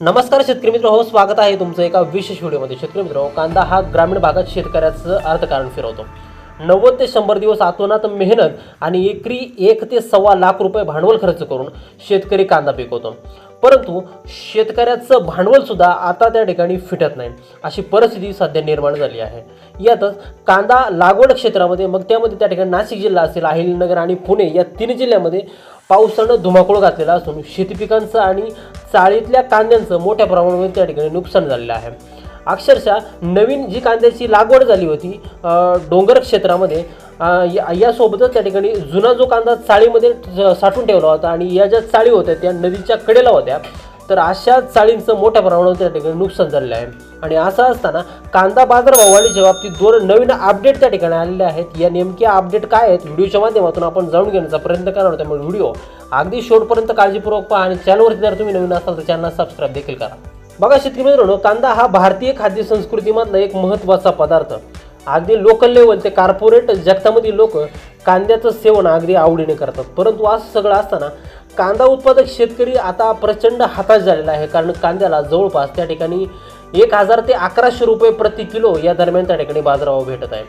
नमस्कार शेतकरी मित्र हो स्वागत आहे तुमचं एका विशेष व्हिडिओमध्ये. शेतकरी मित्र हो, कांदा हा ग्रामीण भागात शेतकऱ्याचं अर्थकारण फिरवतो. नव्वद ते शंभर दिवस आतोनात मेहनत आणि एकरी एक ते सव्वा लाख रुपये भांडवल खर्च करून शेतकरी कांदा पिकवतो. परंतु शेतकऱ्याचं भांडवलसुद्धा आता त्या ठिकाणी फिटत नाही. अशी परिस्थिती सध्या निर्माण झाली आहे. यातच कांदा लागवड क्षेत्रामध्ये मग त्यामध्ये त्या ठिकाणी नाशिक जिल्हा असेल अहिलनगर आणि पुणे या तीन जिल्ह्यामध्ये पावसानं धुमाकूळ घातलेला असून शेतीपिकांचं आणि चाळीतल्या कांद्यांचं मोठ्या प्रमाणामध्ये त्या ठिकाणी नुकसान झालेलं आहे. अक्षरशः नवीन जी कांद्याची लागवड झाली होती डोंगर क्षेत्रामध्ये या- यासोबतच त्या ठिकाणी जुना जो कांदा चाळीमध्ये साठून ठेवला होता आणि या ज्या चाळी होत्या त्या नदीच्या कडेला होत्या तर अशा चाळींचं मोठ्या प्रमाणावर त्या ठिकाणी नुकसान झालेलं आहे. आणि असं असताना कांदा बाजार भावाच्या बाबतीत दोन नवीन अपडेट त्या ठिकाणी आलेले आहेत. या नेमक्या अपडेट काय आहेत व्हिडिओच्या माध्यमातून आपण जाणून घेण्याचा प्रयत्न करणार आहोत. त्यामुळे व्हिडिओ अगदी शेवटपर्यंत काळजीपूर्वक पहा आणि चॅनलवरती जर तुम्ही नवीन असाल तर चॅनल सबस्क्राईब देखील करा. बघा शेतकरी मित्रांनो कांदा हा भारतीय खाद्य संस्कृतीमधला एक महत्त्वाचा पदार्थ. अगदी लोकल लेवल ते कार्पोरेट जगतामधील लोक कांद्याचं सेवन अगदी आवडीने करतात. परंतु असं सगळं असताना कांदा उत्पादक शेतकरी आता प्रचंड हाताश झालेला आहे. कारण कांद्याला जवळपास त्या ठिकाणी एक हजार ते अकराशे रुपये प्रति किलो या दरम्यान त्या ठिकाणी बाजारभाव भेटत आहे.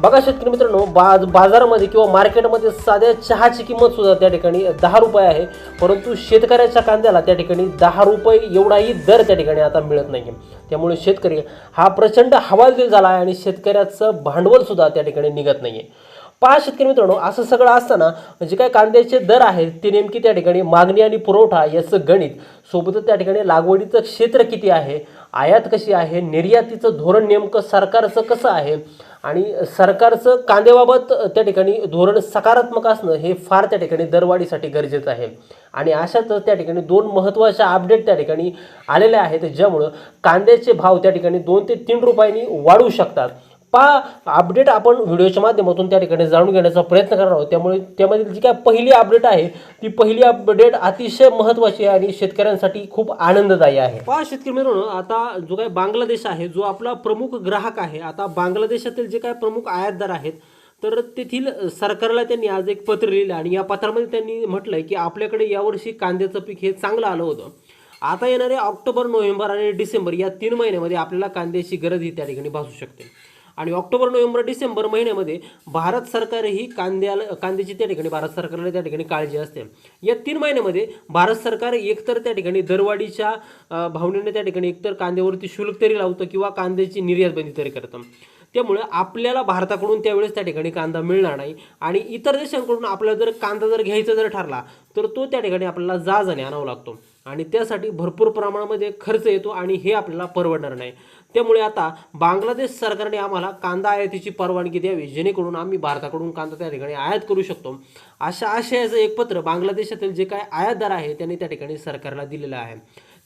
बघा शेतकरी मित्रांनो बाज बाजारामध्ये किंवा मार्केटमध्ये साध्या चहाची किंमत सुद्धा त्या ठिकाणी दहा रुपये आहे. परंतु शेतकऱ्याच्या कांद्याला त्या ठिकाणी दहा रुपये एवढाही दर त्या ठिकाणी आता मिळत नाही त्यामुळे शेतकरी हा प्रचंड हवालदिल झाला आहे आणि शेतकऱ्याचं भांडवलसुद्धा त्या ठिकाणी निघत नाही आहे पहा शेतकरी मित्रांनो असं सगळं असताना जे काय कांद्याचे दर आहेत ते नेमकी त्या ठिकाणी मागणी आणि पुरवठा याचं गणित. सोबतच त्या ठिकाणी लागवडीचं क्षेत्र किती आहे आयात कशी आहे निर्यातीचं धोरण नेमकं सरकारचं कसं आहे आणि सरकारचं कांद्याबाबत त्या ठिकाणी धोरण सकारात्मक असणं हे फार त्या ठिकाणी दरवाढीसाठी गरजेचं आहे. आणि अशातच त्या ठिकाणी दोन महत्त्वाच्या अपडेट त्या ठिकाणी आलेल्या आहेत ज्यामुळं कांद्याचे भाव त्या ठिकाणी दोन ते तीन रुपयांनी वाढू शकतात. पहा अपडेट आपण व्हिडिओच्या माध्यमातून त्या ठिकाणी जाणून घेण्याचा प्रयत्न करणार आहोत. त्यामुळे त्यामधील जी काय पहिली अपडेट आहे ती पहिली अपडेट अतिशय महत्त्वाची आहे आणि शेतकऱ्यांसाठी खूप आनंददायी आहे. पहा शेतकरी मित्रांनो आता जो काय बांगलादेश आहे जो आपला प्रमुख ग्राहक आहे आता बांगलादेशातील जे काय प्रमुख आयातदार आहेत तर तेथील सरकारला त्यांनी आज एक पत्र लिहिलं आणि या पत्रामध्ये त्यांनी म्हटलंय की आपल्याकडे यावर्षी कांद्याचं पीक हे चांगलं आलं होतं. आता येणारे ऑक्टोबर नोव्हेंबर आणि डिसेंबर या तीन महिन्यामध्ये आपल्याला कांद्याची गरज ही त्या ठिकाणी भासू शकते. आणि ऑक्टोबर नोव्हेंबर डिसेंबर महिन्यामध्ये भारत सरकार ही कांद्याला कांद्याची त्या ठिकाणी भारत सरकारला त्या ठिकाणी काळजी असते. या तीन महिन्यामध्ये भारत सरकार एकतर त्या ठिकाणी दरवाढीच्या भावनेने त्या ठिकाणी एकतर कांद्यावरती शुल्क तरी लावतं किंवा कांद्याची निर्यात बंदी तरी करतं. त्यामुळे आपल्याला भारताकडून त्यावेळेस त्या ठिकाणी कांदा मिळणार नाही. आणि इतर देशांकडून आपल्याला जर कांदा जर घ्यायचा जर ठरला तर तो त्या ठिकाणी आपल्याला जाजाने आणावा लागतो. आणि त्यासाठी भरपूर प्रमाणामध्ये खर्च येतो आणि हे आपल्याला परवडणार नाही. त्यामुळे आता बांगलादेश सरकारने आम्हाला कांदा आयातीची परवानगी द्यावी जेणेकरून आम्ही भारताकडून कांदा त्या ठिकाणी आयात करू शकतो. अशा आशयाचं एक पत्र बांगलादेशातील जे काय आयातदार आहे त्यांनी त्या ठिकाणी सरकारला दिलेलं आहे.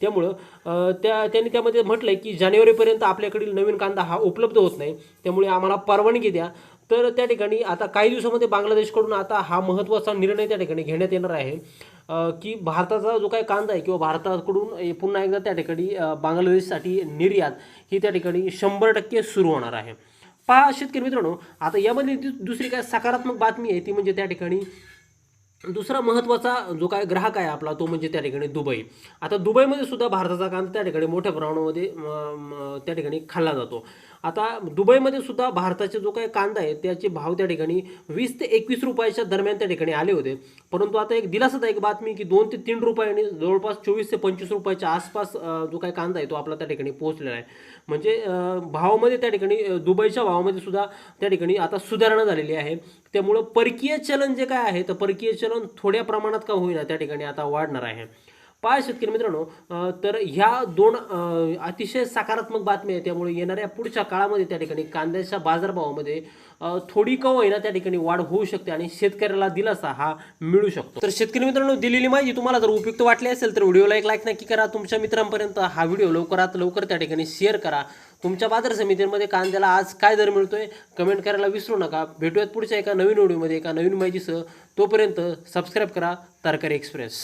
त्यामुळं त्या त्यांनी त्यामध्ये म्हटलं आहे की जानेवारीपर्यंत आपल्याकडील नवीन कांदा हा उपलब्ध होत नाही. त्यामुळे आम्हाला परवानगी द्या. तर त्या ठिकाणी आता काही दिवसामध्ये बांगलादेशकडून आता हा महत्त्वाचा निर्णय त्या ठिकाणी घेण्यात येणार आहे. की भारताचा जो काही कांदा आहे किंवा भारताकडून पुन्हा एकदा त्या ठिकाणी बांगलादेशसाठी निर्यात ही त्या ठिकाणी शंभर टक्के सुरू होणार आहे. पहा शेतकरी मित्रांनो आता यामध्ये दुसरी काय सकारात्मक बातमी आहे ती म्हणजे त्या ठिकाणी दुसरा महत्त्वाचा जो काय ग्राहक आहे आपला तो म्हणजे त्या ठिकाणी दुबई. आता दुबईमध्ये सुद्धा भारताचा कांदा त्या ठिकाणी मोठ्या प्रमाणामध्ये म, त्या ठिकाणी खाल्ला जातो. आता दुबईमध्ये सुद्धा भारताचा जो काही कांदा आहे त्याचे भाव त्या ठिकाणी वीस ते एकवीस रुपयाच्या दरम्यान त्या ठिकाणी आले होते. परंतु आता एक दिलासादायक बातमी की दोन ते तीन रुपयांनी जवळपास चोवीस ते पंचवीस रुपयाच्या आसपास जो काही कांदा आहे तो आपला त्या ठिकाणी पोहोचलेला आहे. म्हणजे भावामध्ये त्या ठिकाणी दुबईच्या भावामध्ये सुद्धा त्या ठिकाणी आता सुधारणा झालेली आहे. त्यामुळं परकीय चलन जे काय आहे तर परकीय चलन थोड्या प्रमाणात का होईना त्या ठिकाणी आता वाढणार आहे. पाय शेतकरी मित्रांनो तर ह्या दोन अतिशय सकारात्मक बातम्या आहेत. त्यामुळे येणाऱ्या पुढच्या काळामध्ये त्या ठिकाणी कांद्याच्या बाजारभावामध्ये थोडी का होईना त्या ठिकाणी वाढ होऊ शकते आणि शेतकऱ्याला दिलासा हा मिळू शकतो. तर शेतकरी मित्रांनो दिलेली माहिती तुम्हाला जर उपयुक्त वाटली असेल तर व्हिडिओला एक लाईक नक्की करा. तुमच्या मित्रांपर्यंत हा व्हिडिओ लवकरात लवकर त्या ठिकाणी शेअर करा. तुमच्या बाजार समितीमध्ये कांद्याला आज काय दर मिळतोय कमेंट करायला विसरू नका. भेटूयात पुढच्या एका नवीन व्हिडिओमध्ये एका नवीन माहितीसह. तोपर्यंत सबस्क्राईब करा तरकारी एक्सप्रेस.